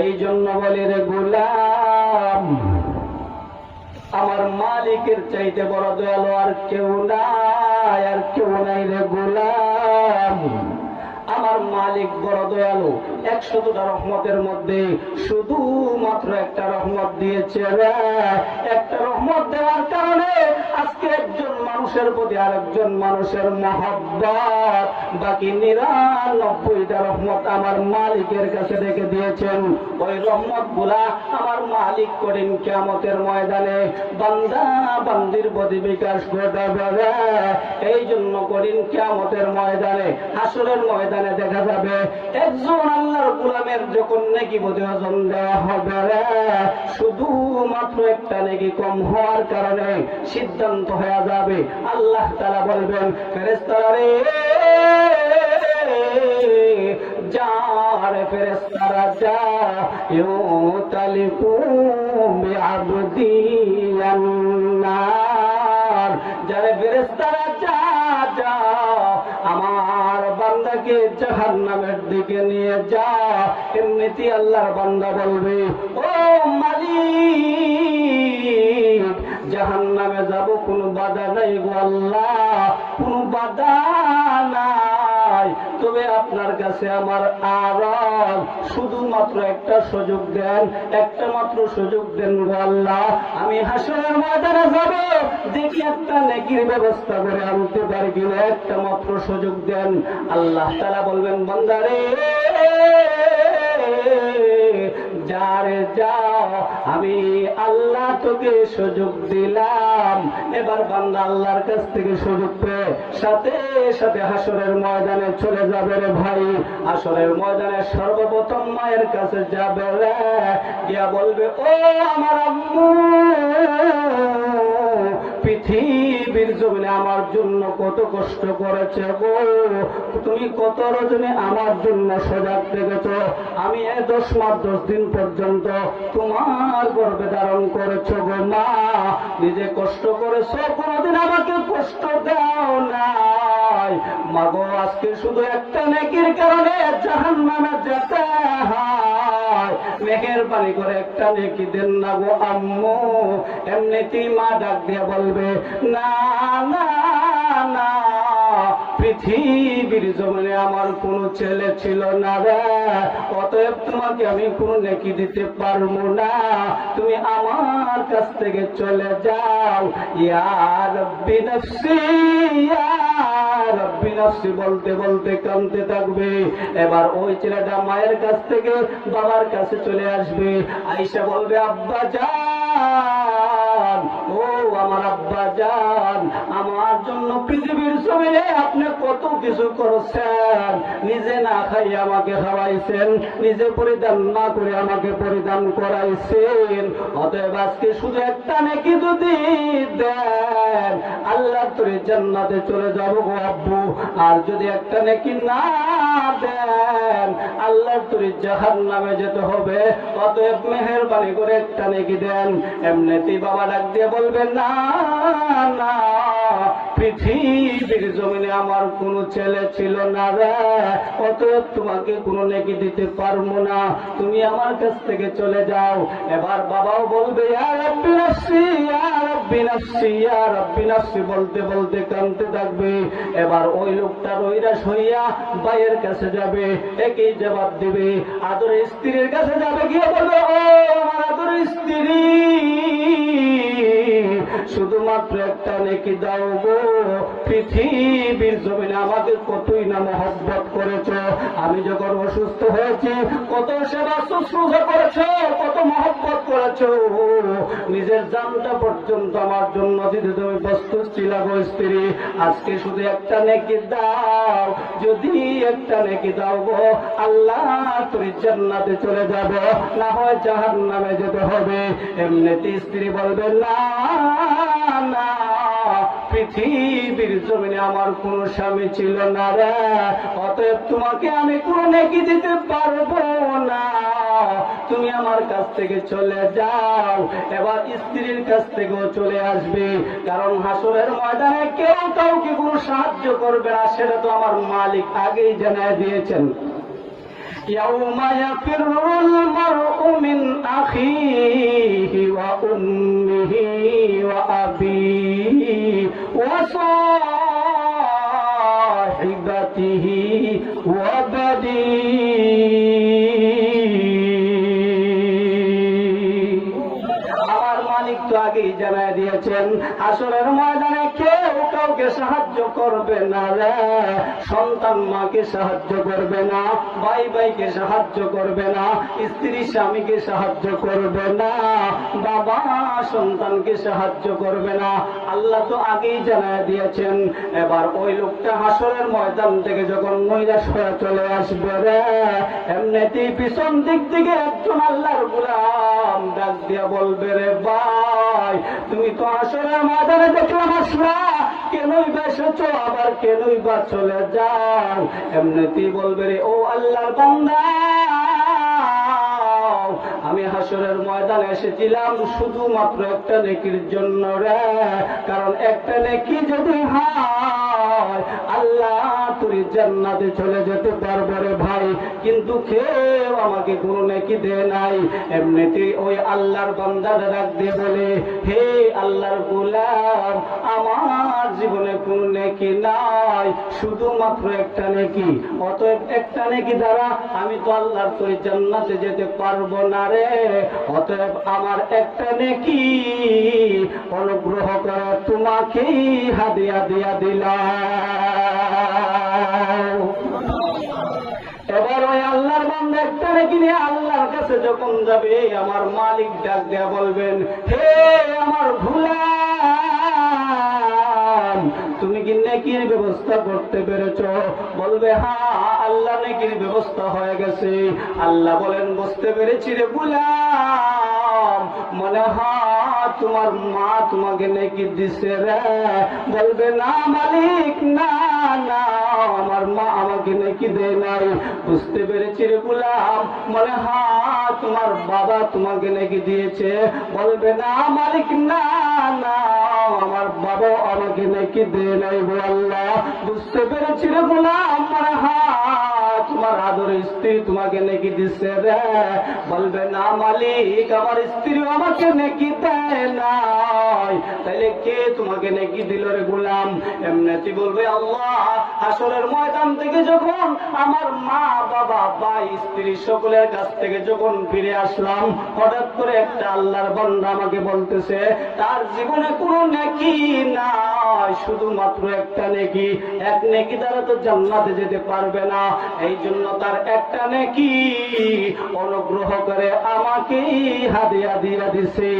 এই জন্য বলে রে গোলাম, আমার মালিকের চাইতে বড় দয়ালু আর কেউ নাই, আর কেউ নাই রে গোলাম আমার মালিক বড় দয়ালু একশো দুটা রহমতের মধ্যে শুধুমাত্র একটা রহমত দিয়েছে রে। একটা রহমত দেওয়ার কারণে আজকে একজন মানুষের প্রতি আরেকজন মানুষের মহব্বত। বাকি নিরানব্বইটা রহমত আমার মালিকের কাছে রেখে দিয়েছেন। ওই রহমতগুলা আমার মালিক করেন কেমতের ময়দানে বান্দা বান্দির প্রতি বিকাশ ঘটাবে। এই জন্য করিন কেমতের ময়দানে, হাসরের ময়দানে দেখা যাবে, একজন আল্লাহর গুলামের যখন নাকি প্রতিবেদন দেওয়া হবে। শুধুমাত্র একটা নাকি কম হওয়ার কারণে সিদ্ধান্ত হয়ে যাবে। আল্লাহ তারা বলবেন ফেরেস্তারা যার ফেরেস্তারা যা যারে ফেরেস্তারা যা যা, আমার বান্দাকে জাহান্নামের দিকে নিয়ে যা এমনিতে আল্লাহর বান্দা বলবে, ও মালিক জাহান্নামে যাব, কোনো বাধা নাই গো আল্লাহ, কোনো বাধা নাই। তবে আপনার কাছে আমার আরাম শুধুমাত্র একটা সুযোগ দেন, একটা মাত্র সুযোগ দেন গো আল্লাহ। আমি হাসনের ময়দানে যাব, দেখি একটা নেকির ব্যবস্থা করে আনতে পারি কিনা, একটা মাত্র সুযোগ দেন। আল্লাহ তারা বলবেন, বন্দারে যারে যাও আমি আল্লাহ তোকে সুযোগ দিলাম। এবার বান্দা আল্লাহর কাছ থেকে সুযোগ পেয়ে সাথে সাথে হাসরের ময়দানে চলে যাবে রে ভাই। হাসরের ময়দানে সর্বপ্রথম মায়ের কাছে যাবে রে। গিয়া বলবে, ও আমার আম্মু পৃথিবীর জমিনে আমার জন্য কত কষ্ট করেছে গো। তুমি কত রজনে আমার জন্য সজাগ থেকেছ। আমি এ দশ মাস, দশ দিন পর্যন্ত তোমার গর্বে ধারণ করেছ গো মা। নিজে কষ্ট করেছ, কোনোদিন আমাকে কষ্ট দাও নাই। মাগো, আজকে শুধু একটা নেকির কারণে জাহান নামে যেতে হয়। মেঘের পানি করে একটা নেকি দেন না গো আম্মু। এমনিতেই মা ডাক দিয়ে বলবে, না না না, পৃথিবীর জমিনে আমার কোনো ছেলে ছিল না রে। অতএব তোমাকে আমি কোনো নেকি দিতে পারব না। তুমি আমার কাছ থেকে চলে যাও। ইয়ার বিনফসি বিনফসি বলতে বলতে কানতে থাকবে। এবার ওই ছেলেটা মায়ের কাছ থেকে বাবার কাছে চলে আসবে। আইসা বলবে, আব্বা যান ও আমার আব্বা যান আমার জন্য পৃথিবীর জমিনে আপনি কিছু করেছেন, নিজে না খাই আমাকে খাওয়াইছেন, নিজে পরিধান না করে আমাকে পরিধান করাইছেন। অতএব আজকে শুধু একটা নাকি যদি দেন, আল্লাহ তোরে জান্নাতে চলে যাব গো আব্বু। আর যদি একটা নাকি না দেন, আল্লাহ তোরে জাহান নামে যেতে হবে। অতএব মেহেরবানি করে একটা নাকি দেন। এমনিতেই বাবা ডাক দিয়ে বলবেন না না। পৃথিবীর জমিনে আমার কোনো ছেলে ছিল না রে। অতএব তোমাকে কোনো নেকি দিতে পারব না। তুমি আমার কাছ থেকে চলে যাও। এবার বাবাও বলবে বলতে বলতে কাঁদতে থাকবে। এবার ওই লোকটা রইরাস হইয়া ভাইয়ের কাছে যাবে। একই জবাব দিবে, আদরের স্ত্রীর কাছে যাবে? গিয়ে বলবে, ও আমার আদরের স্ত্রী। শুধুমাত্র একটা নেকি দাও গো। পৃথিবীর জমিনে আমাদের কতই না মহব্বত করেছ। আমি যখন অসুস্থ হয়েছি, কত সেবা শুশ্রূষা করেছ, কত মহব্বত করেছ। নিজের জানটা পর্যন্ত আমার জন্য দিতে তুমি প্রস্তুত ছিল গো স্ত্রী, আজকে শুধু একটা নেকি দাও। যদি একটা নেকি দাও গো, আল্লাহ তুই জান্নাতে চলে যাব। না হয় জাহান নামে যেতে হবে। এমনিতে স্ত্রী বলবে, না। পৃথিবীর জমিনে আমার কোন স্বামী ছিল না রে। অতএব তোমাকে আমি কোনো নেকি দিতে পারব না। তুমি আমার কাছ থেকে চলে যাও, এবার স্ত্রীর কাছ থেকেও চলে আসবে। কারণ হাসরের ময়দানে কেউ কাউকে কোনো সাহায্য করবে না, সেটা তো আমার মালিক আগেই জানায় দিয়েছেন। يوم يفر المرء من أخيه وأمه وأبيه وصاحبه সাহায্য করবে না রে। সন্তান মাকে সাহায্য করবে না, ভাই ভাইকে সাহায্য করবে না, স্ত্রী স্বামীকে সাহায্য করবে না, বাবা সন্তানকে সাহায্য করবে না। আল্লাহ তো আগেই জানাই দিয়েছেন, এবার ওই লোকটা হাসরের ময়দান থেকে যখন নৈরাশ হয়ে চলে আসবে রে, এমনিতেই পিছন দিক থেকে একজন আল্লাহর গুলাম ডাক দিয়া বলবে রে, ভাই, তুমি তো আসলে মাদারে দেখলাম আসলা কেনই বা আবার কেনই বা চলে এমনিতেই বলবে রে, ও আল্লাহর আমি হাসরের ময়দানে এসেছিলাম শুধুমাত্র একটা নেকির জন্য রে। কারণ একটা নেকি যদি হয়, আল্লাহ তুই জান্নাতে চলে যেতে পারব রে ভাই। কিন্তু কেউ আমাকে কোনো নেকি দে নাই। এমনিতেই ওই আল্লাহর বান্দাটা ডাক দিয়ে বলে, হে আল্লাহর গোলাম, আমার জীবনে কোনো নেকি নাই। শুধুমাত্র একটা নেকি। অতএব একটা নেকি দ্বারা আমি তো আল্লাহর তুই জান্নাতে যেতে পারব না রে। অতএব আমার একটা নেকি অনুগ্রহ করে তোমাকেই হাদিয়া দিয়া দিলাম। কাছে যখন যাবে, আমার মালিক ডাক দেয়া বলবেন, হে আমার ভুলাম তুমি কি নেকির ব্যবস্থা করতে পেরেছ? বলবে, হা, আল্লাহ নেকির ব্যবস্থা হয়ে গেছে। আল্লাহ বলেন, বুঝতে পেরেছি রে ভুলাম মনে হয় তোমার মা তোমাকে নেকি দিছে রে। বলবে, না মালিক, না না, আমার মা আমাকে নাকি দেয় নাই। বুঝতে পেরেছি রে গুলাম। মনে হয় তোমার বাবা তোমাকে নাকি দিয়েছে। বলবে, না মালিক, না না, আমার বাবা আমাকে নাকি দেয় নাই আল্লাহ। বুঝতে পেরেছি রে গুলাম। মনে হয় তোমার আদরের স্ত্রী তোমাকে নাকি দিচ্ছে রে। বলবে, না মালিক, আমার স্ত্রী আমাকে নাকি দেয় নাই। তাইলে কে তোমাকে নাকি দিল রে গুলাম? এমনিতে বলবে, আল্লাহ আসরের ময়দান থেকে যখন আমার মা, বাবা, ভাই, স্ত্রী সকলের কাছ থেকে যখন ফিরে আসলাম, হঠাৎ করে একটা আল্লাহর বান্দা আমাকে বলতেছে, তার জীবনে কোনো নেকি নাই, শুধুমাত্র একটা নেকি। এক নেকি দ্বারা তো জান্নাতে যেতে পারবে না। এই জন্য তার একটা নেকি অনুগ্রহ করে আমাকেই হাদিয়া দিয়া দিছে।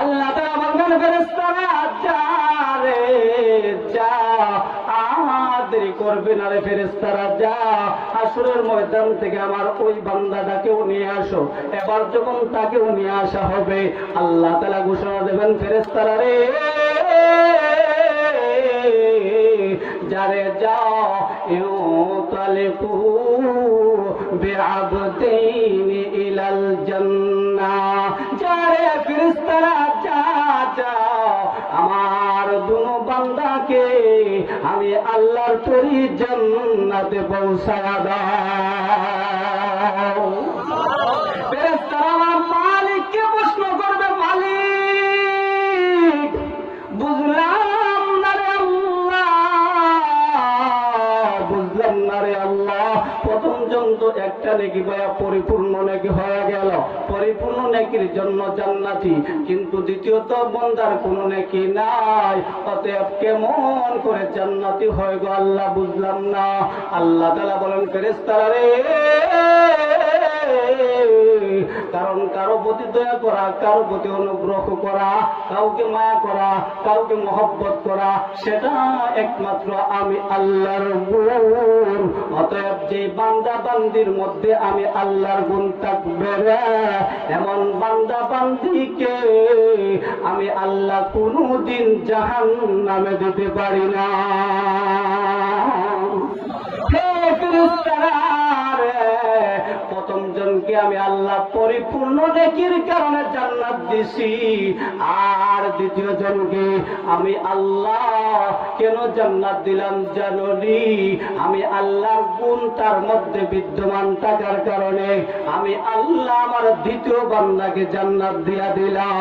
আল্লাহ তারা বলবেন ফেরেস্তারা যা রে যা দেরি করবে না রে ফেরেস্তারা যা আসরের ময়দান থেকে আমার ওই বান্দাটাকেও নিয়ে আসো। এবার যখন তাকেও নিয়ে আসা হবে, আল্লাহ তালা ঘোষণা দেবেন ফেরেস্তারা রে যারে যাও ইউ তালিকু বিআবদাইন ইলাল জান্নাহ যারে ফেরেশতারা যা যাও আমার দুনো বান্দাকে আমি আল্লাহর তরি জান্নাতে পৌঁছায়া দাও। একটা নেকি বয়া পরিপূর্ণ নেকি হয়ে গেল। পরিপূর্ণ নেকির জন্য জান্নাতি। কিন্তু দ্বিতীয়ত বন্দার কোন নেকি নাই। অতএব কেমন করে জান্নাতি হয়ে গো আল্লাহ বুঝলাম না। আল্লাহ তালা বলেন ফেরেস্তারা রে কারণ কারও প্রতি দয়া করা কারও প্রতি অনুগ্রহ করা কাউকে মায়া করা কাউকে মহব্বত করা সেটা একমাত্র আমি আল্লাহর গুণ। অতএব যে বান্দা বান্দির মধ্যে আমি আল্লাহর গুণ থাকবে এমন বান্দা বান্দিকে আমি আল্লাহ কোনদিন জাহান নামে দিতে পারি না। হে ফেরেশতারা! রে, প্রথম জনকে আমি আল্লাহ পরিপূর্ণ নেকির কারণে জান্নাত দিছি। আর দ্বিতীয় জনকে আমি আল্লাহ কেন জান্নাত দিলাম জানলি আমি আল্লাহর গুণ তার মধ্যে বিদ্যমান থাকার কারণে আমি আল্লাহ আমার দ্বিতীয় বান্দাকে জান্নাত দিয়া দিলাম।